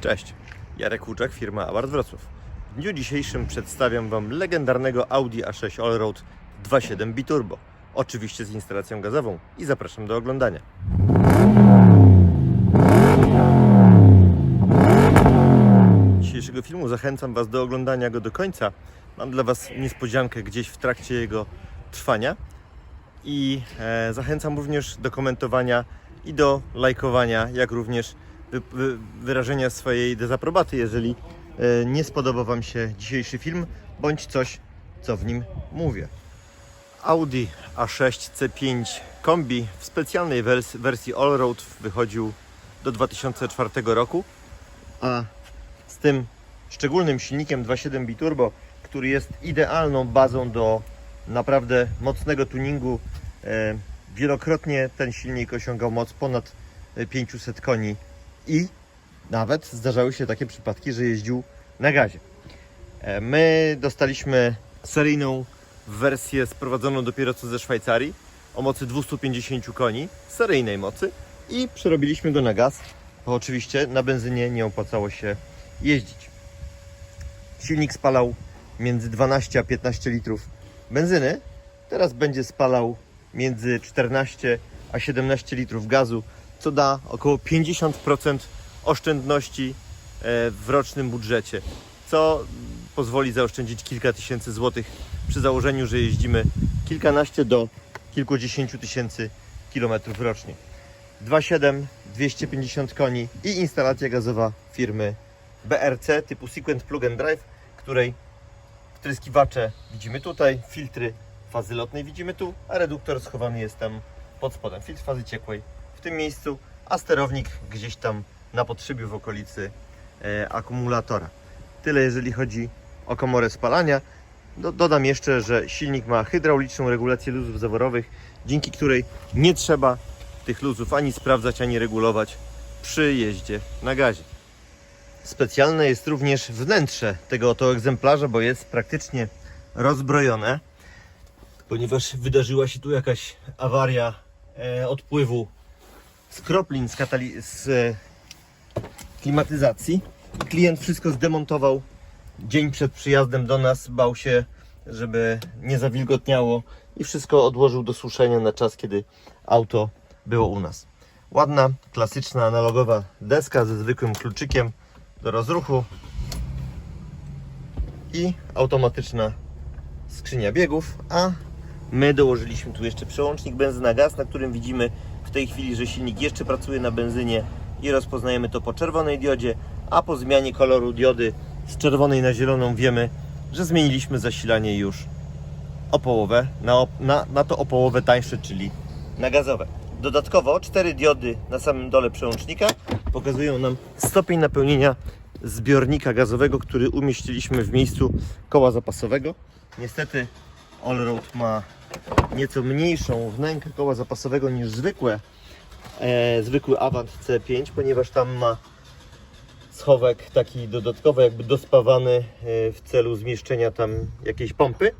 Cześć, Jarek Łuczak, firma Award Wrocław. W dniu dzisiejszym przedstawiam Wam legendarnego Audi A6 Allroad 2.7 Biturbo. Oczywiście z instalacją gazową i zapraszam do oglądania. Dzisiejszego filmu zachęcam Was do oglądania go do końca. Mam dla Was niespodziankę gdzieś w trakcie jego trwania i e, zachęcam również do komentowania i do lajkowania, jak również wyrażenia swojej dezaprobaty, jeżeli e, nie spodobał Wam się dzisiejszy film, bądź coś, co w nim mówię. Audi A6 C5 Kombi w specjalnej wers- wersji Allroad wychodził do 2004 roku, a z tym szczególnym silnikiem 2.7 biturbo, który jest idealną bazą do naprawdę mocnego tuningu. E, Wielokrotnie ten silnik osiągał moc ponad e, 500 koni i nawet zdarzały się takie przypadki, że jeździł na gazie. E, My dostaliśmy seryjną wersję sprowadzoną dopiero co ze Szwajcarii o mocy 250 koni, seryjnej mocy i przerobiliśmy go na gaz, bo oczywiście na benzynie nie opłacało się jeździć. Silnik spalał między 12 a 15 litrów benzyny, teraz będzie spalał między 14 a 17 litrów gazu, co da około 50% oszczędności e, w rocznym budżecie, co pozwoli zaoszczędzić kilka tysięcy złotych przy założeniu, że jeździmy kilkanaście do kilkudziesięciu tysięcy kilometrów rocznie. 2.7, 250 koni i instalacja gazowa firmy BRC typu Sequent Plug and Drive, której wtryskiwacze widzimy tutaj, filtry fazy lotnej widzimy tu, a reduktor schowany jest tam pod spodem. Filtr fazy ciekłej w tym miejscu, a sterownik gdzieś tam na podszybiu w okolicy e, akumulatora. Tyle jeżeli chodzi o komorę spalania. Do, dodam jeszcze, że silnik ma hydrauliczną regulację luzów zaworowych, dzięki której nie trzeba tych luzów ani sprawdzać, ani regulować przy jeździe na gazie. Specjalne jest również wnętrze tego oto egzemplarza, bo jest praktycznie rozbrojone, ponieważ wydarzyła się tu jakaś awaria e, odpływu skroplin z, katali- z e, klimatyzacji. Klient wszystko zdemontował dzień przed przyjazdem do nas, bał się, żeby nie zawilgotniało i wszystko odłożył do suszenia na czas, kiedy auto było u nas. Ładna, klasyczna, analogowa deska ze zwykłym kluczykiem do rozruchu i automatyczna skrzynia biegów, a my dołożyliśmy tu jeszcze przełącznik benzyna-gaz, na którym widzimy w tej chwili, że silnik jeszcze pracuje na benzynie i rozpoznajemy to po czerwonej diodzie, a po zmianie koloru diody z czerwonej na zieloną wiemy, że zmieniliśmy zasilanie już o połowę, na, na, na to o połowę tańsze, czyli na gazowe. Dodatkowo cztery diody na samym dole przełącznika pokazują nam stopień napełnienia zbiornika gazowego, który umieściliśmy w miejscu koła zapasowego. Niestety Allroad ma nieco mniejszą wnękę koła zapasowego niż zwykłe, e, zwykły Avant C5, ponieważ tam ma schowek taki dodatkowy, jakby dospawany e, w celu zmieszczenia tam jakiejś pompy.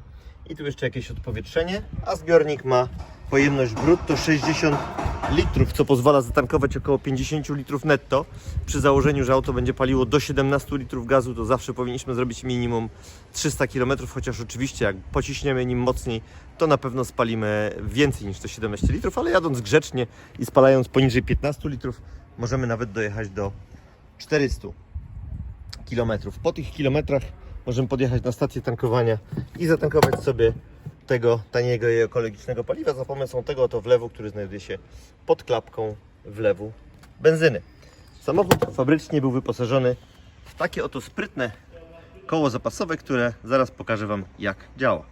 I tu jeszcze jakieś odpowietrzenie, a zbiornik ma pojemność brutto 60 litrów, co pozwala zatankować około 50 litrów netto. Przy założeniu, że auto będzie paliło do 17 litrów gazu, to zawsze powinniśmy zrobić minimum 300 km, chociaż oczywiście jak pociśniemy nim mocniej, to na pewno spalimy więcej niż te 17 litrów, ale jadąc grzecznie i spalając poniżej 15 litrów, możemy nawet dojechać do 400 kilometrów. Po tych kilometrach możemy podjechać na stację tankowania i zatankować sobie tego taniego i ekologicznego paliwa za pomocą tego oto wlewu, który znajduje się pod klapką wlewu benzyny. Samochód fabrycznie był wyposażony w takie oto sprytne koło zapasowe, które zaraz pokażę Wam jak działa.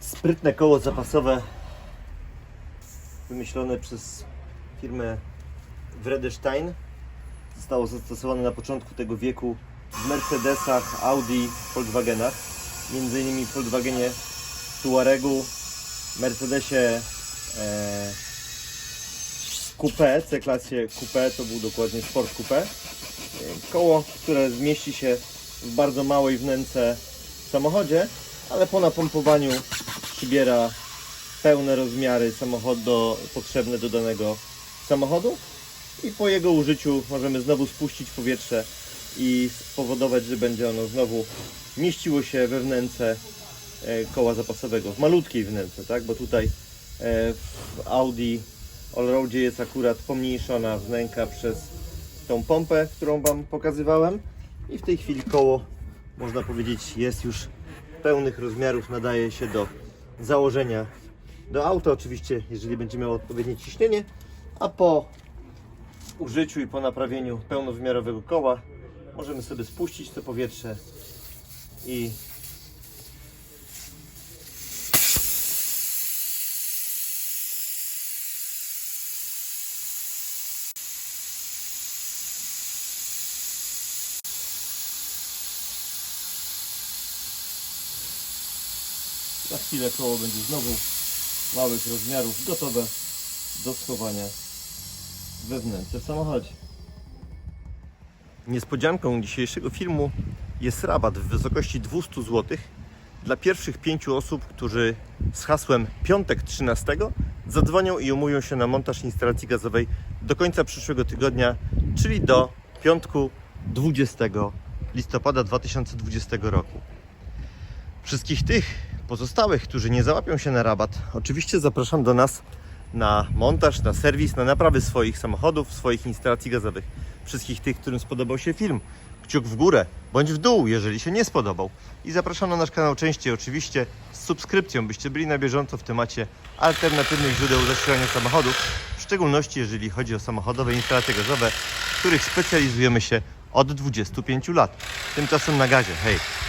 Sprytne koło zapasowe wymyślone przez firmę Wredestein zostało zastosowane na początku tego wieku w Mercedesach, Audi, Volkswagenach. Innymi w Volkswagenie Tuaregu, Mercedesie e, Coupé, C-klasie Coupé, to był dokładnie Sport Coupé. E, Koło, które zmieści się w bardzo małej wnęce samochodzie, ale po napompowaniu przybiera pełne rozmiary samochodu potrzebne do danego samochodu. i po jego użyciu możemy znowu spuścić powietrze i spowodować, że będzie ono znowu mieściło się we wnęce e, koła zapasowego, w malutkiej wnęce, tak? Bo tutaj e, w Audi Allroadzie jest akurat pomniejszona wnęka przez tą pompę, którą Wam pokazywałem i w tej chwili koło, można powiedzieć, jest już pełnych rozmiarów, nadaje się do założenia do auta, oczywiście, jeżeli będzie miało odpowiednie ciśnienie, a po użyciu i po naprawieniu pełnowymiarowego koła możemy sobie spuścić to powietrze i za chwilę koło będzie znowu małych rozmiarów, gotowe do schowania we wnętrze w samochodzie. Niespodzianką dzisiejszego filmu jest rabat w wysokości 200 zł dla pierwszych pięciu osób, którzy z hasłem piątek 13 zadzwonią i umówią się na montaż instalacji gazowej do końca przyszłego tygodnia, czyli do piątku 20 listopada 2020 roku. Wszystkich tych pozostałych, którzy nie załapią się na rabat, oczywiście zapraszam do nas na montaż, na serwis, na naprawy swoich samochodów, swoich instalacji gazowych. Wszystkich tych, którym spodobał się film, kciuk w górę bądź w dół, jeżeli się nie spodobał. I zapraszam na nasz kanał częściej, oczywiście z subskrypcją, byście byli na bieżąco w temacie alternatywnych źródeł zasilania samochodów, w szczególności jeżeli chodzi o samochodowe instalacje gazowe, w których specjalizujemy się od 25 lat. Tymczasem na gazie. Hej!